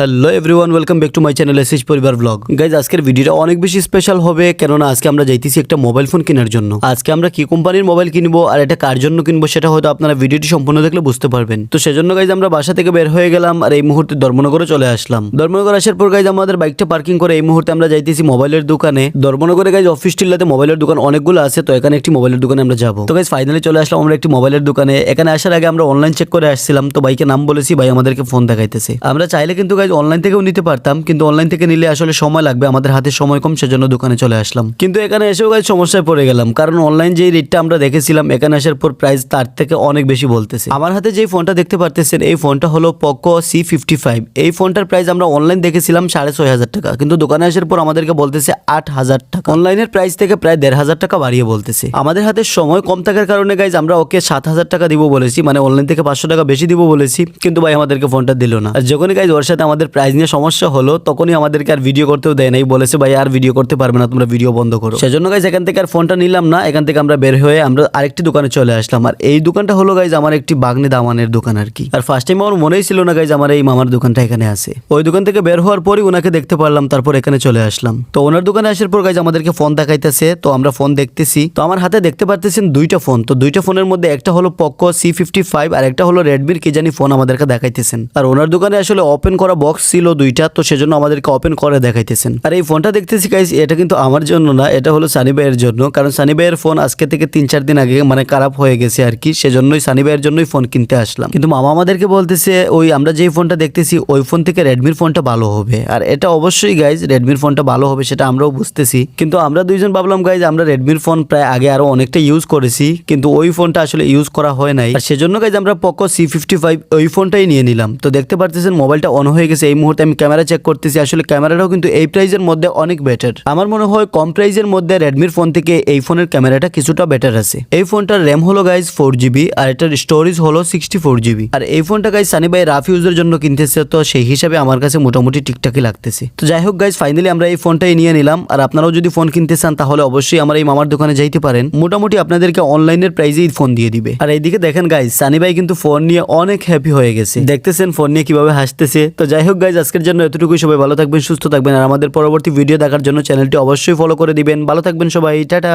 Hello everyone welcome back to my channel SS পরিবার blog guys আজকের ভিডিওটা অনেক বেশি স্পেশাল হবে, কেননা আজকে আমরা যাইতেছি একটা মোবাইল ফোন কেনার জন্য। আজকে আমরা কি কোম্পানির মোবাইল কিনবো আর এটা কার জন্য কিনবো সেটা হয়তো আপনারা ভিডিওটি সম্পূর্ণ দেখলে বুঝতে পারবেন। তো সেজন্য গাইজ আমরা বাসা থেকে বের হয়ে গেলাম আর এই মুহূর্তে ধর্মনগরে চলে আসলাম। ধর্মনগর আসার পর গাইজ আমাদের বাইকটা পার্কিং করে এই মুহূর্তে আমরা যাইতেছি মোবাইলের দোকানে। ধর্মনগরে গাইজ অফিস টিল্লাতে মোবাইলের দোকান অনেকগুলো আছে, তো এখানে একটি মোবাইলের দোকানে আমরা যাব। তো গাইজ ফাইনালি চলে আসলাম আমরা একটি মোবাইলের দোকানে। এখানে আসার আগে আমরা অনলাইন চেক করে আসছিলাম, তো বাইকে নাম বলেছি, ভাই আমাদেরকে ফোন দেখাইতেছে। আমরা চাইলে কিন্তু গাইজ অনলাইন থেকেও নিতে পারতাম, কিন্তু অনলাইন থেকে নিলে আসলে সময় লাগবে, আমাদের হাতে সময় কম, সেজন্য দোকানে চলে আসলাম। কিন্তু এখানে এসেও গাইজ সমস্যায় পড়ে গেলাম, কারণ অনলাইন যে রেটটা আমরা দেখেছিলাম, এখানে আসার পর প্রাইস তার থেকে অনেক বেশি বলতেছে। আমার হাতে যে ফোনটা দেখতে পারতেছেন, এই ফোনটা হলো পকো সি ফিফটি ফাইভ এই ফোনটার প্রাইস আমরা অনলাইন দেখেছিলাম সাড়ে ছয় হাজার টাকা, কিন্তু দোকানে আসার পর আমাদেরকে বলতেছে আট হাজার টাকা। অনলাইনের প্রাইস থেকে প্রায় দেড় হাজার টাকা বাড়িয়ে বলতেছে। আমাদের হাতে সময় কম থাকার কারণে গাইজ আমরা ওকে সাত হাজার টাকা দিব বলেছি মানে অনলাইন থেকে পাঁচশো টাকা বেশি দিব বলেছি, কিন্তু ভাই আমাদেরকে ফোনটা দিল না। আর যখনই গাইজ ওর সাথে আমাদের প্রাইস নিয়ে সমস্যা হলো, তখনই আমাদেরকে আর ভিডিও করতেও দেয় নাই। বলেছে, ভাই, আর ভিডিও করতে পারবে না, তোমরা ভিডিও বন্ধ করো। সেজন্য গাইজ এখান থেকে আর ফোনটা নিলাম না। এখান থেকে আমরা বের হয়ে আমরা আরেকটি দোকানে চলে আসলাম। আর এই দোকানটা হলো গাইজ আমার একটি বাগনি দামানের দোকান আর কি। আর ফার্স্ট টাইম আমার মনেই ছিল না গাইজ আমার এই মামার দোকানটা এখানে আছে। ওই দোকান থেকে বের হওয়ার পরই ওনাকে দেখতে পারলাম, তারপর এখানে চলে আসলাম। তো ওনার দোকানে আসার পর গাইজ আমাদেরকে ফোন দেখাইতেছে। তো আমরা ফোন দেখতেছি। তো আমার হাতে দেখতে পারতেছেন দুইটা ফোন তো দুইটা ফোনের মধ্যে একটা হলো পক্কো সি ফিফটি ফাইভ আর একটা হলো রেডমির কি জানি ফোন আমাদেরকে দেখাইতেছেন। আর ওনার দোকানে আসলে ওপেন করা বক্স ছিল দুইটা, তো সেজন্য আমাদেরকে ওপেন করে দেখাইতেছেন। আর এই ফোনটা দেখতেছি গাইজ এটা কিন্তু আমার জন্য না, এটা হলো সানি ভাইয়ের জন্য, কারণ সানি ভাইয়ের ফোন আজকে থেকে তিন চার দিন আগে মানে খারাপ হয়ে গেছে আর কি, সেজন্যই সানি ভাইয়ের জন্যই ফোন কিনতে আসলাম। কিন্তু মামা আমাদেরকে বলতেছে, ওই আমরা যেই ফোনটা দেখতেছি, ওই ফোন থেকে রেডমির ফোনটা ভালো হবে। আর এটা অবশ্যই গাইজ রেডমির ফোনটা ভালো হবে, সেটা আমরাও বুঝতেছি। কিন্তু আমরা দুইজন ভাবলাম গাইজ আমরা রেডমির ফোন প্রায় আগে আরও অনেকটা ইউজ করেছি, কিন্তু ওই ফোনটা আসলে ইউজ করা হয় নাই। আর সেজন্য গাইজ আমরা পকো সি ফিফটি ফাইভ ওই ফোনটাই নিয়ে নিলাম। তো দেখতে পারতেছেন মোবাইলটা অন হয়ে গেছে, এই মুহূর্তে আমি ক্যামেরা চেক করতেছি, আসলে ক্যামেরাটাও কিন্তু এই প্রাইজের মধ্যে অনেক বেটার আমার মনে হয় কম প্রাইজের মধ্যে রেডমির ফোন থেকে এই ফোনের ক্যামেরাটা কিছুটা বেটার আছে। এই ফোনটার র্যাম হলো গাইজ ফোর জিবি আর এটার স্টোরেজ হলো সিক্সটি ফোর জিবি আর এই ফোনটা গাইজ সানি ভাই রাফ ইউজের জন্য কিনতেছে, তো সেই হিসাবে আমার কাছে মোটামুটি ঠিকঠাকই লাগতেছে। তো যাই হোক গাইজ ফাইনালি আমরা এই ফোনটাই নিয়ে নিলাম, আর আপনারাও যদি ফোন কিনতে চান, তাহলে অবশ্যই আমার এই মামার দোকানে যাইতে পারেন। মোটামুটি আপনাদেরকে অনলাইনের প্রাইজেই ফোন দিয়ে দিবে। আর এইদিকে দেখেন গাইজ সানি ভাই কিন্তু ফোন নিয়ে অনেক হ্যাপি হয়ে গেছে। দেখতেছেন ফোন নিয়ে কীভাবে হাসতেছে? তো যাই হোক গাইজ আজকের জন্য এতটুকুই। সবাই ভালো থাকবেন, সুস্থ থাকবেন, আর আমাদের পরবর্তী ভিডিও দেখার জন্য চ্যানেলটি অবশ্যই ফলো করে দিবেন। ভালো থাকবেন সবাই, টাটা।